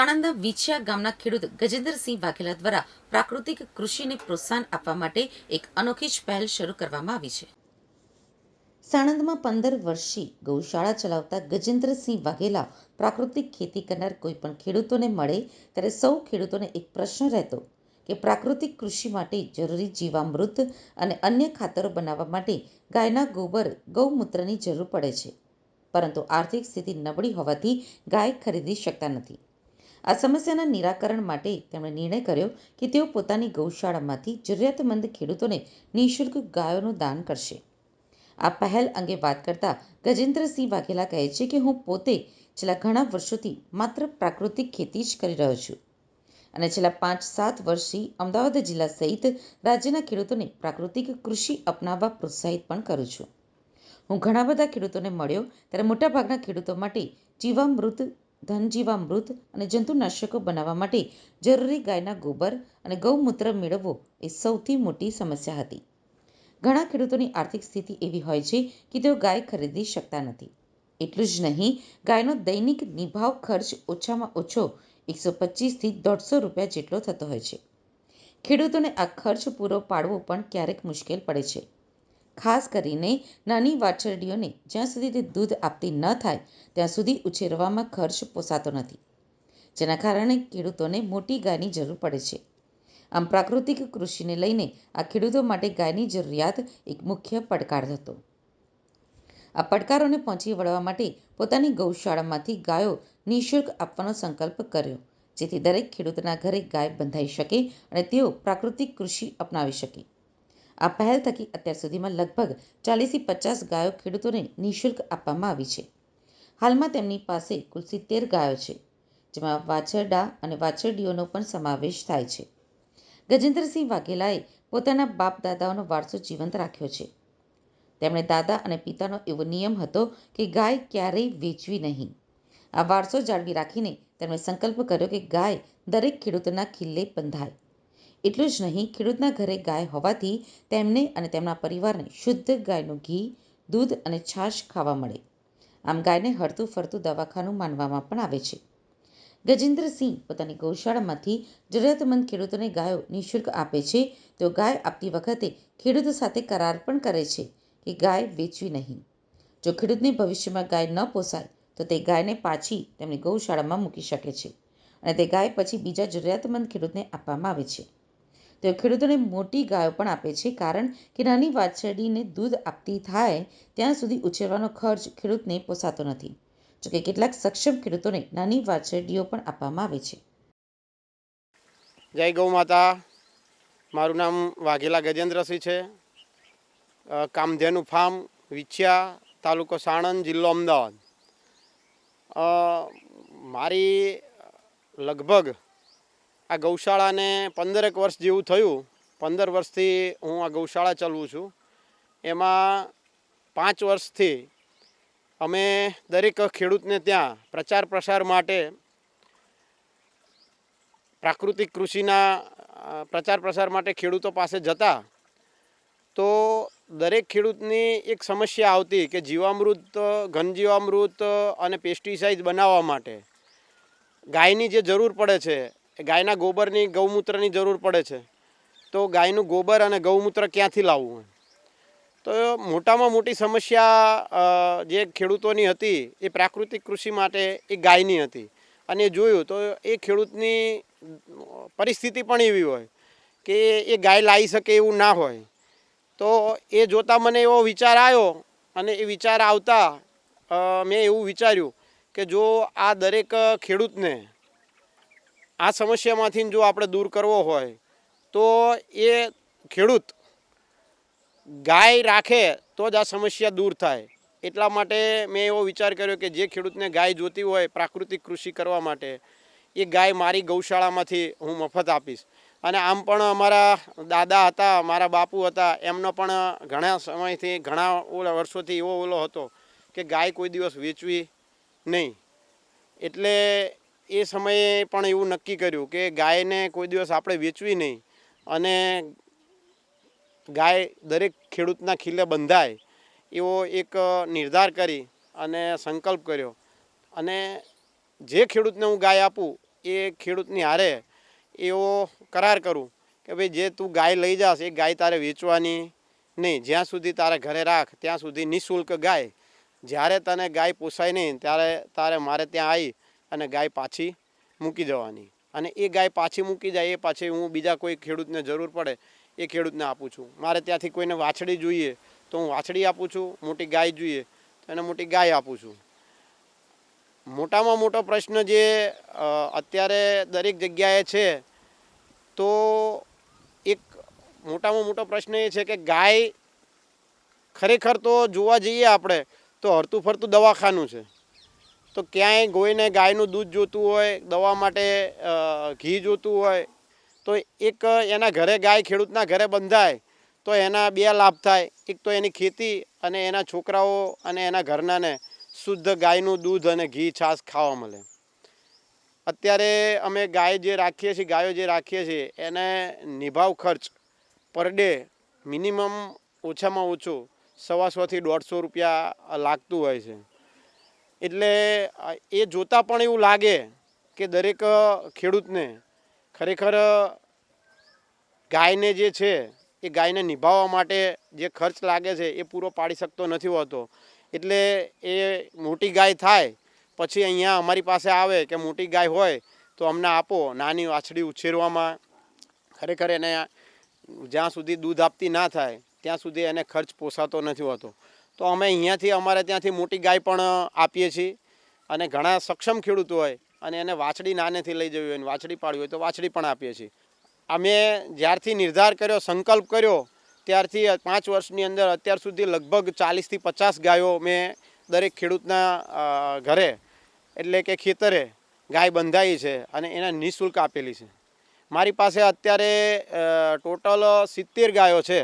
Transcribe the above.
સાણંદના વિછિયા ગામના ખેડૂત ગજેન્દ્રસિંહ વાઘેલા દ્વારા પ્રાકૃતિક કૃષિને પ્રોત્સાહન આપવા માટે એક અનોખી જ પહેલ શરૂ કરવામાં આવી છે. સાણંદમાં પંદર વર્ષથી ગૌશાળા ચલાવતા ગજેન્દ્રસિંહ વાઘેલા પ્રાકૃતિક ખેતી કરનાર કોઈ પણ ખેડૂતોને મળે ત્યારે સૌ ખેડૂતોને એક પ્રશ્ન રહેતો કે પ્રાકૃતિક કૃષિ માટે જરૂરી જીવામૃત અને અન્ય ખાતરો બનાવવા માટે ગાયના ગોબર ગૌમૂત્રની જરૂર પડે છે. પરંતુ આર્થિક સ્થિતિ નબળી હોવાથી ગાય ખરીદી શકતા નથી. આ સમસ્યાના નિરાકરણ માટે તેમણે નિર્ણય કર્યો કે તેઓ પોતાની ગૌશાળામાંથી જરૂરિયાતમંદ ખેડૂતોને નિઃશુલ્ક ગાયોનું દાન કરશે. આ પહેલ અંગે વાત કરતા ગજેન્દ્રસિંહ વાઘેલા કહે છે કે હું પોતે છેલ્લા ઘણા વર્ષોથી માત્ર પ્રાકૃતિક ખેતી જ કરી રહ્યો છું અને છેલ્લા પાંચ સાત વર્ષથી અમદાવાદ જિલ્લા સહિત રાજ્યના ખેડૂતોને પ્રાકૃતિક કૃષિ અપનાવવા પ્રોત્સાહિત પણ કરું છું. હું ઘણા બધા ખેડૂતોને મળ્યો ત્યારે મોટાભાગના ખેડૂતો માટે જીવામૃત ધનજીવામૃત અને જંતુનાશકો બનાવવા માટે જરૂરી ગાયના ગોબર અને ગૌમૂત્ર મેળવવો એ સૌથી મોટી સમસ્યા હતી. ઘણા ખેડૂતોની આર્થિક સ્થિતિ એવી હોય છે કે તેઓ ગાય ખરીદી શકતા નથી. એટલું જ નહીં, ગાયનો દૈનિક નિભાવ ખર્ચ ઓછામાં ઓછો એકસો પચીસથી દોઢસો રૂપિયા જેટલો થતો હોય છે. ખેડૂતોને આ ખર્ચ પૂરો પાડવો પણ ક્યારેક મુશ્કેલ પડે છે. ખાસ કરીને નાની વાછરડીઓને જ્યાં સુધી તે દૂધ આપતી ન થાય, ત્યાં સુધી ઉછેરવામાં ખર્ચ પોસાતો નથી, જેના કારણે ખેડૂતોને મોટી ગાયની જરૂર પડે છે. આમ પ્રાકૃતિક કૃષિને લઈને આ ખેડૂતો માટે ગાયની જરૂરિયાત એક મુખ્ય પડકાર હતો. આ પડકારોને પહોંચી વળવા માટે પોતાની ગૌશાળામાંથી ગાયો નિઃશુલ્ક આપવાનો સંકલ્પ કર્યો, જેથી દરેક ખેડૂતના ઘરે ગાય બંધાઈ શકે અને તેઓ પ્રાકૃતિક કૃષિ અપનાવી શકે. આ પહેલ થકી અત્યાર સુધીમાં લગભગ ચાલીસથી પચાસ ગાયો ખેડૂતોને નિઃશુલ્ક આપવામાં આવી છે. હાલમાં તેમની પાસે કુલ સિત્તેર ગાયો છે, જેમાં વાછરડા અને વાછરડીઓનો પણ સમાવેશ થાય છે. ગજેન્દ્રસિંહ વાઘેલાએ પોતાના બાપ દાદાઓનો વારસો જીવંત રાખ્યો છે. તેમણે દાદા અને પિતાનો એવો નિયમ હતો કે ગાય ક્યારેય વેચવી નહીં. આ વારસો જાળવી રાખીને તેમણે સંકલ્પ કર્યો કે ગાય દરેક ખેડૂતના ખિલ્લે બંધાય એટલું જ નહીં, ખેડૂતના ઘરે ગાય હોવાથી તેમને અને તેમના પરિવારને શુદ્ધ ગાયનું ઘી, દૂધ અને છાશ ખાવા મળે. આમ ગાયને હરતું ફરતું દવાખાનું માનવામાં પણ આવે છે. ગજેન્દ્રસિંહ પોતાની ગૌશાળામાંથી જરૂરિયાતમંદ ખેડૂતોને ગાયો નિઃશુલ્ક આપે છે. તેઓ ગાય આપતી વખતે ખેડૂત સાથે કરાર પણ કરે છે કે ગાય વેચવી નહીં. જો ખેડૂતને ભવિષ્યમાં ગાય ન પોસાય, તો તે ગાયને પાછી તેમની ગૌશાળામાં મૂકી શકે છે અને તે ગાય પછી બીજા જરૂરિયાતમંદ ખેડૂતને આપવામાં આવે છે. તેઓ ખેડૂતોને મોટી ગાયો પણ આપે છે. કારણ કે નાની વાછરડીને દૂધ આપતી થાય ત્યાં સુધી ઉછેરવાનો ખર્ચ ખેડૂતને પોસાતો નથી. જોકે કેટલાક સક્ષમ ખેડૂતોને નાની વાછરડીઓ પણ આપવામાં આવે છે. જય ગૌ માતા. મારું નામ વાઘેલા ગજેન્દ્રસિંહ છે. કામધેનુ ફાર્મ, વિછિયા તાલુકો સાણંદ, જિલ્લો અમદાવાદ. મારી લગભગ આ ગૌશાળાને પંદરેક વર્ષ જેવું થયું. પંદર વર્ષથી હું આ ગૌશાળા ચલાવું છું. એમાં પાંચ વર્ષથી અમે દરેક ખેડૂતને ત્યાં પ્રચાર પ્રસાર માટે પ્રાકૃતિક કૃષિના પ્રચાર પ્રસાર માટે ખેડૂતો પાસે જતા. તો દરેક ખેડૂતની એક સમસ્યા આવતી કે જીવામૃત, ઘનજીવામૃત અને પેસ્ટિસાઇડ બનાવવા માટે ગાયની જે જરૂર પડે છે ગાયના ગોબરની ગૌમૂત્રની જરૂર પડે છે. તો ગાયનું ગોબર અને ગૌમૂત્ર ક્યાંથી લાવવું તો મોટામાં મોટી સમસ્યા જે ખેડૂતોની હતી, એ પ્રાકૃતિક કૃષિ માટે એ ગાયની હતી. અને જોયું તો એ ખેડૂતની પરિસ્થિતિ પણ એવી હોય કે એ ગાય લાવી શકે એવું ના હોય. તો એ જોતાં મને એવો વિચાર આવ્યો અને એ વિચાર આવતા મેં એવું વિચાર્યું કે જો આ દરેક ખેડૂતને આ સમસ્યામાંથી જો આપણે દૂર કરવો હોય, તો એ ખેડૂત ગાય રાખે તો જ આ સમસ્યા દૂર થાય. એટલા માટે મેં એવો વિચાર કર્યો કે જે ખેડૂતને ગાય જોતી હોય પ્રાકૃતિક કૃષિ કરવા માટે, એ ગાય મારી ગૌશાળામાંથી હું મફત આપીશ. અને આમ પણ અમારા દાદા હતા, મારા બાપુ હતા, એમનો પણ ઘણા સમયથી, ઘણા ઓલા વર્ષોથી એવો ઓલો હતો કે ગાય કોઈ દિવસ વેચવી નહીં. એટલે એ સમયે પણ એવું નક્કી કર્યું કે ગાયને કોઈ દિવસ આપણે વેચવી નહીં અને ગાય દરેક ખેડૂતના ખીલે બંધાય એવો એક નિર્ધાર કરી અને સંકલ્પ કર્યો. અને જે ખેડૂતને હું ગાય આપું એ ખેડૂતની હારે એવો કરાર કરું કે ભાઈ જે તું ગાય લઈ જાસ એ ગાય તારે વેચવાની નહીં. જ્યાં સુધી તારે ઘરે રાખ, ત્યાં સુધી નિઃશુલ્ક ગાય. જ્યારે તને ગાય પોસાય નહીં, ત્યારે તારે મારે ત્યાં આવી અને ગાય પાછી મૂકી દેવાની. અને એ ગાય પાછી મૂકી જાય, એ પાછી હું બીજા કોઈ ખેડૂતને જરૂર પડે, એ ખેડૂતને આપું છું. મારે ત્યાંથી કોઈને વાછડી જોઈએ તો હું વાછડી આપું છું, મોટી ગાય જોઈએ તો એને મોટી ગાય આપું છું. મોટામાં મોટો પ્રશ્ન જે અત્યારે દરેક જગ્યાએ છે, તો એક મોટામાં મોટો પ્રશ્ન એ છે કે ગાય ખરેખર તો જોવા જઈએ આપણે, તો હરતું ફરતું દવાખાનું છે. તો ક્યાંય ગોઈને ગાયનું દૂધ જોતું હોય, દવા માટે ઘી જોતું હોય, તો એક એના ઘરે ગાય ખેડૂતના ઘરે બંધાય, તો એના બે લાભ થાય. એક તો એની ખેતી અને એના છોકરાઓ અને એના ઘરનાને શુદ્ધ ગાયનું દૂધ અને ઘી, છાશ ખાવા મળે. અત્યારે અમે ગાય જે રાખીએ છીએ, ગાયો જે રાખીએ છીએ, એને નિભાવ ખર્ચ પર ડે મિનિમમ ઓછામાં ઓછો સવાસોથી દોઢસો રૂપિયા લાગતું હોય છે. એટલે એ જોતાં પણ એવું લાગે કે દરેક ખેડૂતને ખરેખર ગાયને જે છે, એ ગાયને નિભાવવા માટે જે ખર્ચ લાગે છે, એ પૂરો પાડી શકતો નથી હોતો. એટલે એ મોટી ગાય થાય, પછી અહીંયા અમારી પાસે આવે કે મોટી ગાય હોય, તો અમને આપો, નાની વાછડી ઉછેરવામાં. ખરેખર એને જ્યાં સુધી દૂધ આપતી ના થાય, ત્યાં સુધી એને ખર્ચ પોસાતો નથી હોતો. તો અમે અહીંયાથી, અમારે ત્યાંથી મોટી ગાય પણ આપીએ છીએ. અને ઘણા સક્ષમ ખેડૂતો હોય અને એને વાછડી નાનેથી લઈ જવી હોય અને વાછડી પાડવી હોય તો વાછડી પણ આપીએ છીએ. અમે જ્યારથી નિર્ધાર કર્યો, સંકલ્પ કર્યો, ત્યારથી પાંચ વર્ષની અંદર અત્યાર સુધી લગભગ ચાલીસથી પચાસ ગાયો મેં દરેક ખેડૂતના ઘરે, એટલે કે ખેતરે ગાય બંધાઈ છે અને એને નિઃશુલ્ક આપેલી છે. મારી પાસે અત્યારે ટોટલ સિત્તેર ગાયો છે.